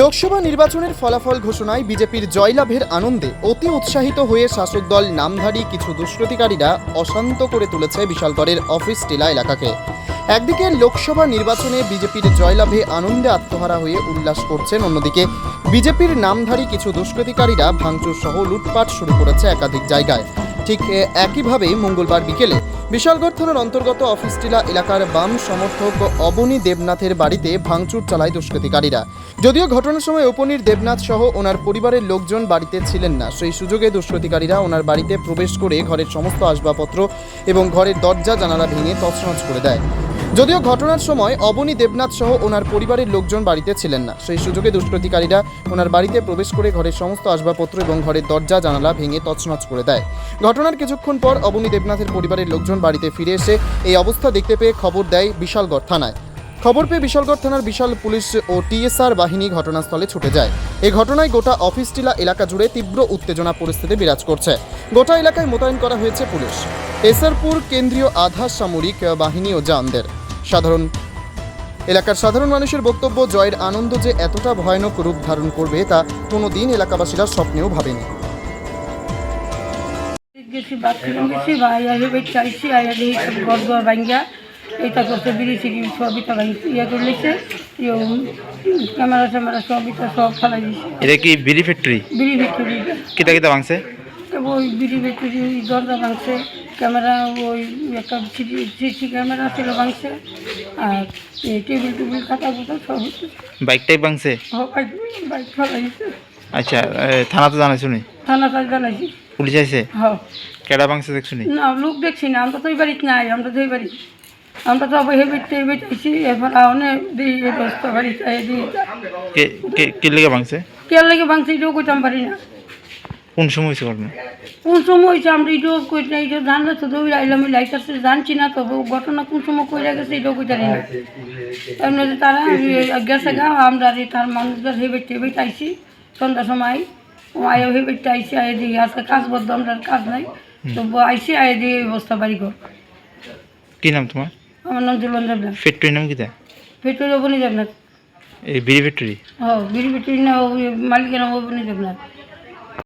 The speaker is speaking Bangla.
লোকসভা নির্বাচনের ফলাফল ঘোষণায় বিজেপির জয়লাভের আনন্দে অতি উৎসাহিত হয়ে শাসক দল নামধারী কিছু দুষ্কৃতিকারীরা অশান্ত করে তুলেছে বিশালগড়ের অফিস টিলা এলাকাকে। একদিকে লোকসভা নির্বাচনে বিজেপির জয়লাভে আনন্দে আত্মহারা হয়ে উল্লাস করছেন, অন্যদিকে বিজেপির নামধারী কিছু দুষ্কৃতিকারীরা ভাঙচুর সহ লুটপাট শুরু করেছে একাধিক জায়গায়। ঠিক একইভাবে মঙ্গলবার বিকেলে বিশালগড় থানার অন্তর্গত অফিসটিলা এলাকার বাম সমর্থক অবনী দেবনাথের বাড়িতে ভাঙচুর চালায় দুষ্কৃতিকারীরা। যদিও ঘটনার সময় উপনীর দেবনাথ সহ ওনার পরিবারের লোকজন বাড়িতে ছিলেন না, সেই সুযোগে দুষ্কৃতিকারীরা ওনার বাড়িতে প্রবেশ করে ঘরের সমস্ত আসবাবপত্র এবং ঘরের দরজা জানালা ভেঙে তছনছ করে দেয়। যদিও ঘটনার সময় অবনী দেবনাথ সহ ওনার পরিবারের লোকজন বাড়িতে ছিলেন না। সেই সুযোগে দুষ্কৃতিকারীরা ওনার বাড়িতে প্রবেশ করে ঘরের সমস্ত আসবাবপত্র এবং ঘরের দরজা, জানালা ভেঙে তছনছ করে দেয়। ঘটনার কিছুক্ষণ পর অবনী দেবনাথের পরিবারের লোকজন বাড়িতে ফিরে এসে এই অবস্থা দেখতে পেয়ে খবর দেয় বিশালগড় থানায়। খবর পেয়ে বিশালগড় থানার বিশাল পুলিশ ও টিএসআর বাহিনী ঘটনাস্থলে ছুটে যায়। এই ঘটনায় গোটা অফিস টিলা এলাকা জুড়ে তীব্র উত্তেজনা পরিস্থিতি বিরাজ করছে। গোটা এলাকায় মোতায়েন করা হয়েছে পুলিশ। এসআরপুর কেন্দ্রীয় আধা সামরিক বাহিনী ও জানদের। সাধারণ। এলাকার সাধারণ মানুষের বক্তব্য জয়ের আনন্দ যে এতটা ভয়ানক রূপ ধারণ করবে তা কোনোদিন এলাকাবাসীরা স্বপ্নেও ভাবেনি। গেছি বাথরুম গেছি বা আইয়া হেবে চাইছি আইয়া দেখি সব ঘর ঘর ভাঙ্গা এটা করছে বিড়ি সিড়ি সবই তো ভাঙি ইয়ে করে লিখছে ক্যামেরা ট্যামেরা সবই তো সব ফেলাই দিছে। এটা কি বিড়ি ফ্যাক্টরি বিড়ি ফ্যাক্টরি কিতা কিতা ভাঙছে? ওই বিড়ি ফ্যাক্টরি দরজা ভাঙছে ক্যামেরা ওই একটা সিসি ক্যামেরা ছিল ভাঙছে আর এই টেবিল টেবিল খাতা বোতল সব হচ্ছে। বাইক টাইপ ভাঙছে বাইক বাইক ফেলাই আচ্ছা এ, থানা তো জানাই শুনি থানা কাজ জানাইছি। পুলিশ আইছে? হ্যাঁ কেডা ভাঙছে দেখ শুনি না লোক দেখছি না আমরা তো ওই বাড়িতে নাই আমরা তো ওই বাড়ি আমরা তো আবার হেবেতে হেবেতেছি এরপর অনেক দিই এই দোস্ত বাড়িতে দিই কে কে কে লেগে ভাঙছে? কে লাগে ভাঙছি এটাও কইতাম পারি না। কোন সময় হয়েছে ঘটনা? কোন সময় হয়েছে? আমরা এটাও কই না এটাও জানলে তো দৌড় আইলাম আমি জানছি না তো ঘটনা কোন সময় কইরা গেছে এটাও কইতে না। এমনি তারা গেছে গা আমরা তার মানুষদের হেবেতে হেবেতে আইছি সন্ধ্যার সময় ও আয়ো হেবেতে আইসি আয় দিই আজকে কাজ বদ্ধ আমরা কাজ নাই। তো আইসি আয় দিয়ে অবস্থা বাড়ি কর কি নাম তোমার আমার নাম জুলন দেবনা ফ্যাক্টরি নাম বনি যাবে না এই বিড়ি ফ্যাক্টরি ও বিড়ি বিক্রি না মালিকের নাম বনি যাবে না